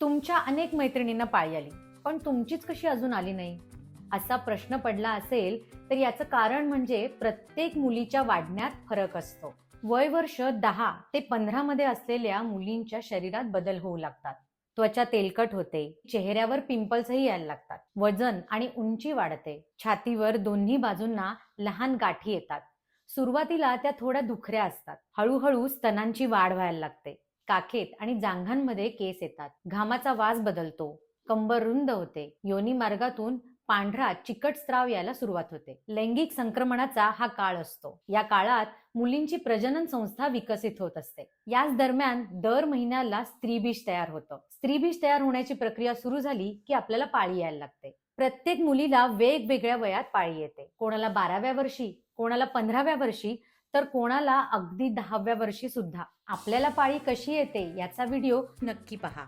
तुमच्या अनेक मैत्रिणींना पाळी आली. पण तुमचीच कशी अजून आली नाही? असा प्रश्न पडला असेल तर याचं कारण म्हणजे प्रत्येक मुलीच्या वाढण्यात फरक असतो. वय वर्ष दहा ते पंधरा मध्ये असलेल्या मुलींच्या शरीरात बदल होऊ लागतात. त्वचा तेलकट होते चेहऱ्यावर पिंपल्सही यायला लागतात वजन आणि उंची वाढते छातीवर दोन्ही बाजूंना लहान गाठी येतात. सुरुवातीला त्या थोड्या दुखऱ्या असतात हळूहळू स्तनांची वाढ व्हायला लागते. काखेत आणि जांघांमध्ये केस येतात. घामाचा वास बदलतो. कंबर रुंद होते. योनी मार्गातून पांढरा चिकट स्त्राव यायला सुरुवात होते. लैंगिक संक्रमणाचा हा काळ असतो. या काळात मुलींची प्रजनन संस्था विकसित होत असते. याच दरम्यान दर महिन्याला स्त्रीबीज तयार होतं. स्त्रीबीज तयार होण्याची प्रक्रिया सुरू झाली की आपल्याला पाळी यायला लागते. प्रत्येक मुलीला वेगवेगळ्या वयात पाळी येते. कोणाला बाराव्या वर्षी कोणाला पंधराव्या वर्षी तर कोणाला अगदी दहाव्या वर्षी सुद्धा आपल्याला पाळी कशी येते याचा व्हिडिओ नक्की पहा.